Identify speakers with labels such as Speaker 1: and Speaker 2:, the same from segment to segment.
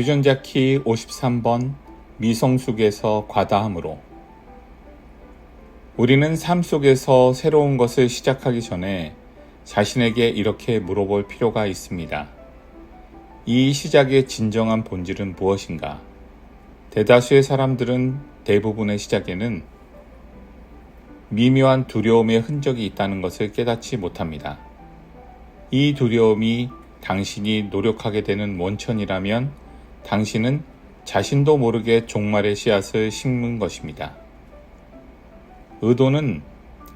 Speaker 1: 유전자 키 53번 미성숙에서 과다함으로 우리는 삶 속에서 새로운 것을 시작하기 전에 자신에게 이렇게 물어볼 필요가 있습니다. 이 시작의 진정한 본질은 무엇인가? 대다수의 사람들은 대부분의 시작에는 미묘한 두려움의 흔적이 있다는 것을 깨닫지 못합니다. 이 두려움이 당신이 노력하게 되는 원천이라면 당신은 자신도 모르게 종말의 씨앗을 심는 것입니다. 의도는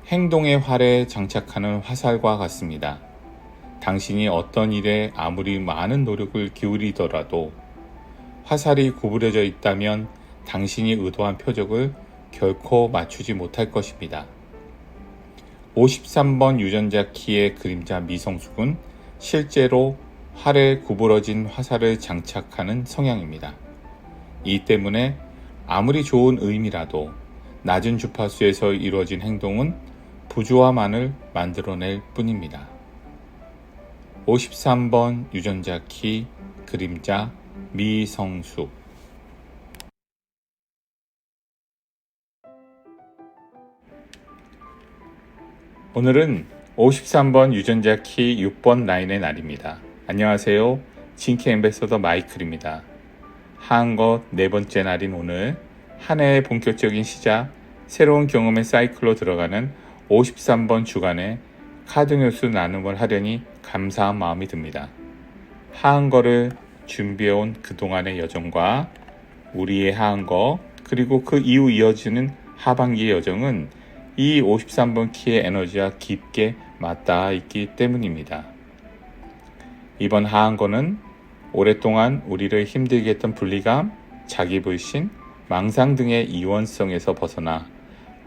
Speaker 1: 행동의 활에 장착하는 화살과 같습니다. 당신이 어떤 일에 아무리 많은 노력을 기울이더라도 화살이 구부려져 있다면 당신이 의도한 표적을 결코 맞추지 못할 것입니다. 53번 유전자 키의 그림자 미성숙은 실제로 활에 구부러진 화살을 장착하는 성향입니다. 이 때문에 아무리 좋은 의미라도 낮은 주파수에서 이루어진 행동은 부조화만을 만들어낼 뿐입니다. 53번 유전자 키 그림자 미성숙 오늘은 53번 유전자 키 6번 라인의 날입니다. 안녕하세요. 진케 엠베서더 마이클입니다. 한것 네 번째 날인 오늘 한 해의 본격적인 시작, 새로운 경험의 사이클로 들어가는 53번 주간에 카드 뉴스 나눔을 하려니 감사한 마음이 듭니다. 하한거를 준비해온 그동안의 여정과 우리의 하한거, 그리고 그 이후 이어지는 하반기의 여정은 이 53번 키의 에너지와 깊게 맞닿아 있기 때문입니다. 이번 하한거는 오랫동안 우리를 힘들게 했던 분리감, 자기불신, 망상 등의 이원성에서 벗어나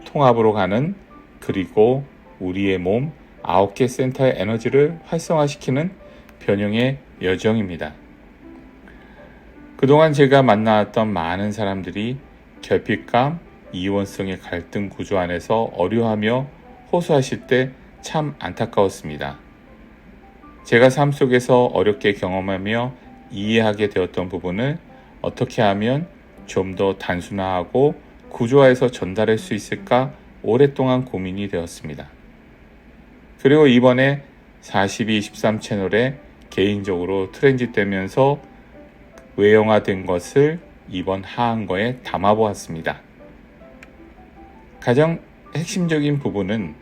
Speaker 1: 통합으로 가는 그리고 우리의 몸 아홉 개 센터의 에너지를 활성화시키는 변형의 여정입니다. 그동안 제가 만나왔던 많은 사람들이 결핍감, 이원성의 갈등 구조 안에서 어려하며 호소하실 때 참 안타까웠습니다. 제가 삶 속에서 어렵게 경험하며 이해하게 되었던 부분을 어떻게 하면 좀 더 단순화하고 구조화해서 전달할 수 있을까 오랫동안 고민이 되었습니다. 그리고 이번에 4223 채널에 개인적으로 트렌짓되면서 외형화된 것을 이번 하한거에 담아보았습니다. 가장 핵심적인 부분은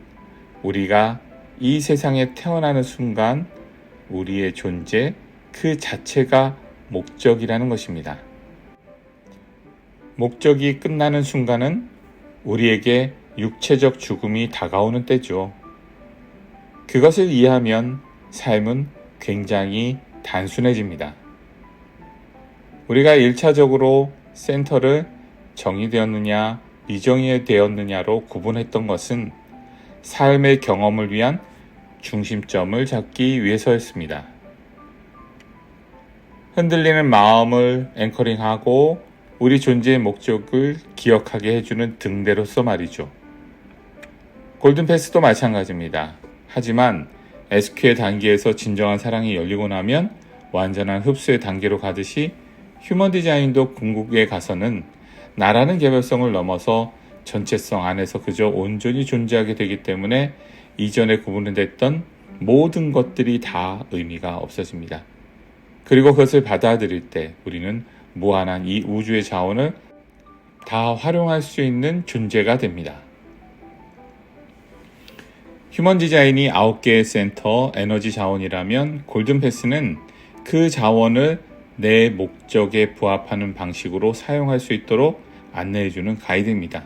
Speaker 1: 우리가 이 세상에 태어나는 순간 우리의 존재 그 자체가 목적이라는 것입니다. 목적이 끝나는 순간은 우리에게 육체적 죽음이 다가오는 때죠. 그것을 이해하면 삶은 굉장히 단순해집니다. 우리가 1차적으로 센터를 정의되었느냐, 미정의되었느냐로 구분했던 것은 삶의 경험을 위한 중심점을 잡기 위해서였습니다. 흔들리는 마음을 앵커링하고 우리 존재의 목적을 기억하게 해주는 등대로서 말이죠. 골든패스도 마찬가지입니다. 하지만 SQ의 단계에서 진정한 사랑이 열리고 나면 완전한 흡수의 단계로 가듯이 휴먼 디자인도 궁극에 가서는 나라는 개별성을 넘어서 전체성 안에서 그저 온전히 존재하게 되기 때문에 이전에 구분됐던 모든 것들이 다 의미가 없어집니다. 그리고 그것을 받아들일 때 우리는 무한한 이 우주의 자원을 다 활용할 수 있는 존재가 됩니다. 휴먼 디자인이 9개의 센터 에너지 자원이라면 골든패스는 그 자원을 내 목적에 부합하는 방식으로 사용할 수 있도록 안내해주는 가이드입니다.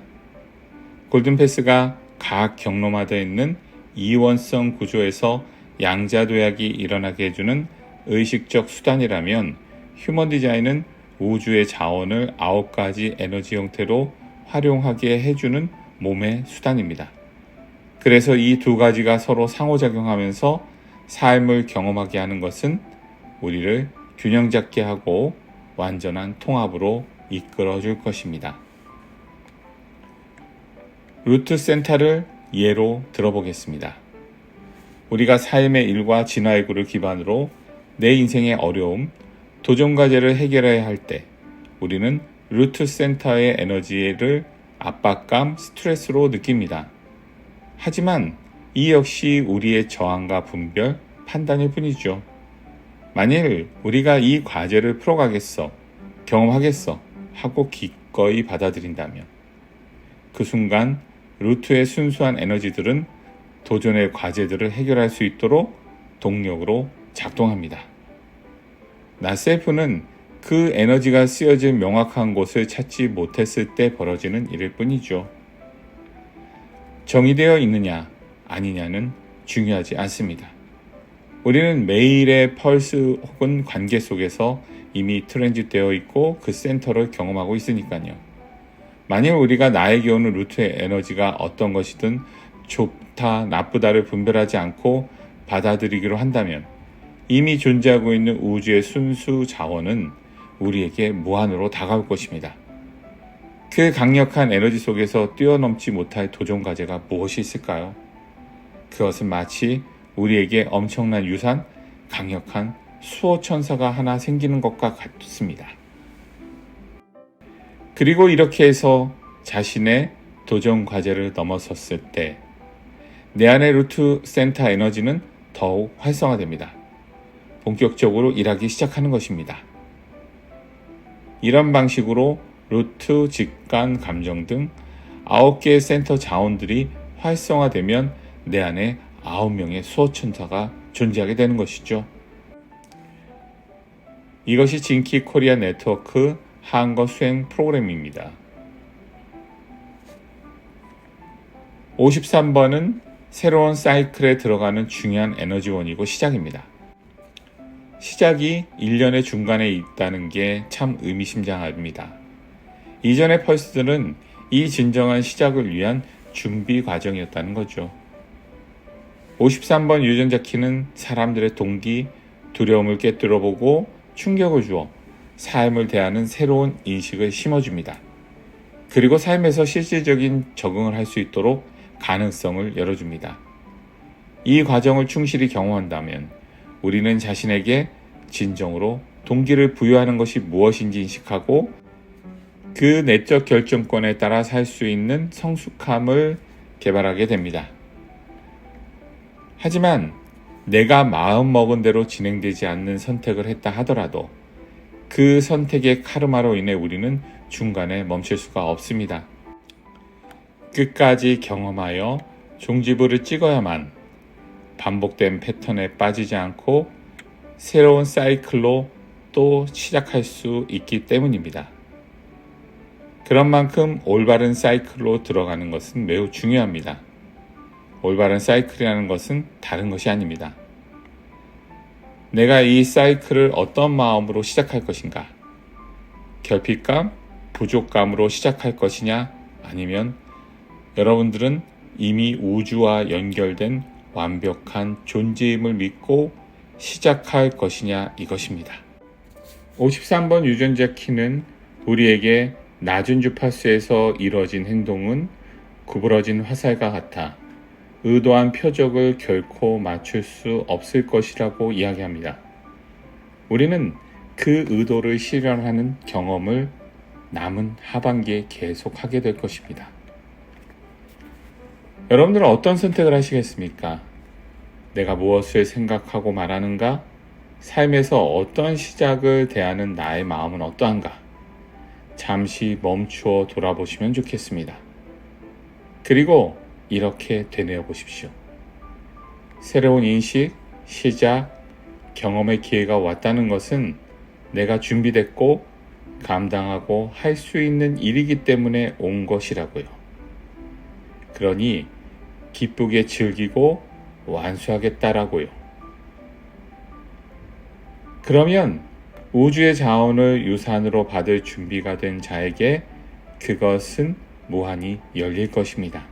Speaker 1: 골든패스가 각 경로마다 있는 이원성 구조에서 양자도약이 일어나게 해주는 의식적 수단이라면 휴먼 디자인은 우주의 자원을 아홉 가지 에너지 형태로 활용하게 해주는 몸의 수단입니다. 그래서 이 두 가지가 서로 상호작용하면서 삶을 경험하게 하는 것은 우리를 균형 잡게 하고 완전한 통합으로 이끌어 줄 것입니다. 루트 센터를 예로 들어보겠습니다. 우리가 삶의 일과 진화의 구를 기반으로 내 인생의 어려움, 도전 과제를 해결해야 할 때 우리는 루트 센터의 에너지를 압박감, 스트레스로 느낍니다. 하지만 이 역시 우리의 저항과 분별, 판단일 뿐이죠. 만일 우리가 이 과제를 풀어가겠어, 경험하겠어 하고 기꺼이 받아들인다면 그 순간 루트의 순수한 에너지들은 도전의 과제들을 해결할 수 있도록 동력으로 작동합니다. 나셀프는 그 에너지가 쓰여진 명확한 곳을 찾지 못했을 때 벌어지는 일일 뿐이죠. 정의되어 있느냐, 아니냐는 중요하지 않습니다. 우리는 매일의 펄스 혹은 관계 속에서 이미 트랜짓되어 있고 그 센터를 경험하고 있으니까요. 만일 우리가 나에게 오는 루트의 에너지가 어떤 것이든 좋다, 나쁘다를 분별하지 않고 받아들이기로 한다면 이미 존재하고 있는 우주의 순수 자원은 우리에게 무한으로 다가올 것입니다. 그 강력한 에너지 속에서 뛰어넘지 못할 도전 과제가 무엇이 있을까요? 그것은 마치 우리에게 엄청난 유산, 강력한 수호 천사가 하나 생기는 것과 같습니다. 그리고 이렇게 해서 자신의 도전 과제를 넘어섰을 때 내 안의 루트 센터 에너지는 더욱 활성화됩니다. 본격적으로 일하기 시작하는 것입니다. 이런 방식으로 루트, 직관, 감정 등 9개의 센터 자원들이 활성화되면 내 안에 9명의 수호천사가 존재하게 되는 것이죠. 이것이 진키 코리아 네트워크 한거 수행 프로그램입니다. 53번은 새로운 사이클에 들어가는 중요한 에너지원이고 시작입니다. 시작이 1년의 중간에 있다는 게 참 의미심장합니다. 이전의 펄스들은 이 진정한 시작을 위한 준비 과정이었다는 거죠. 53번 유전자 키는 사람들의 동기, 두려움을 깨뜨려 보고 충격을 주어 삶을 대하는 새로운 인식을 심어줍니다. 그리고 삶에서 실질적인 적응을 할 수 있도록 가능성을 열어줍니다. 이 과정을 충실히 경험한다면 우리는 자신에게 진정으로 동기를 부여하는 것이 무엇인지 인식하고 그 내적 결정권에 따라 살 수 있는 성숙함을 개발하게 됩니다. 하지만 내가 마음 먹은 대로 진행되지 않는 선택을 했다 하더라도 그 선택의 카르마로 인해 우리는 중간에 멈출 수가 없습니다. 끝까지 경험하여 종지부를 찍어야만 반복된 패턴에 빠지지 않고 새로운 사이클로 또 시작할 수 있기 때문입니다. 그런 만큼 올바른 사이클로 들어가는 것은 매우 중요합니다. 올바른 사이클이라는 것은 다른 것이 아닙니다. 내가 이 사이클을 어떤 마음으로 시작할 것인가? 결핍감, 부족감으로 시작할 것이냐? 아니면 여러분들은 이미 우주와 연결된 완벽한 존재임을 믿고 시작할 것이냐 이것입니다. 53번 유전자 키는 우리에게 낮은 주파수에서 이뤄진 행동은 구부러진 화살과 같아 의도한 표적을 결코 맞출 수 없을 것이라고 이야기합니다. 우리는 그 의도를 실현하는 경험을 남은 하반기에 계속 하게 될 것입니다. 여러분들은 어떤 선택을 하시겠습니까? 내가 무엇을 생각하고 말하는가? 삶에서 어떤 시작을 대하는 나의 마음은 어떠한가? 잠시 멈추어 돌아보시면 좋겠습니다. 그리고 이렇게 되뇌어 보십시오. 새로운 인식, 시작, 경험의 기회가 왔다는 것은 내가 준비됐고 감당하고 할 수 있는 일이기 때문에 온 것이라고요. 그러니 기쁘게 즐기고 완수하겠다라고요. 그러면 우주의 자원을 유산으로 받을 준비가 된 자에게 그것은 무한히 열릴 것입니다.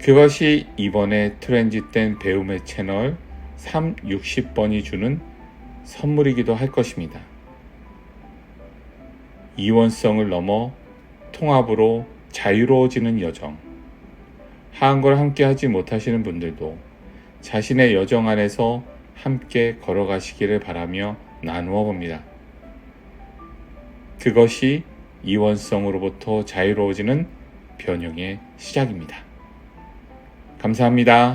Speaker 1: 그것이 이번에 트랜짓된 배움의 채널 360번이 주는 선물이기도 할 것입니다. 이원성을 넘어 통합으로 자유로워지는 여정. 한걸 함께 하지 못하시는 분들도 자신의 여정 안에서 함께 걸어가시기를 바라며 나누어 봅니다. 그것이 이원성으로부터 자유로워지는 변형의 시작입니다. 감사합니다.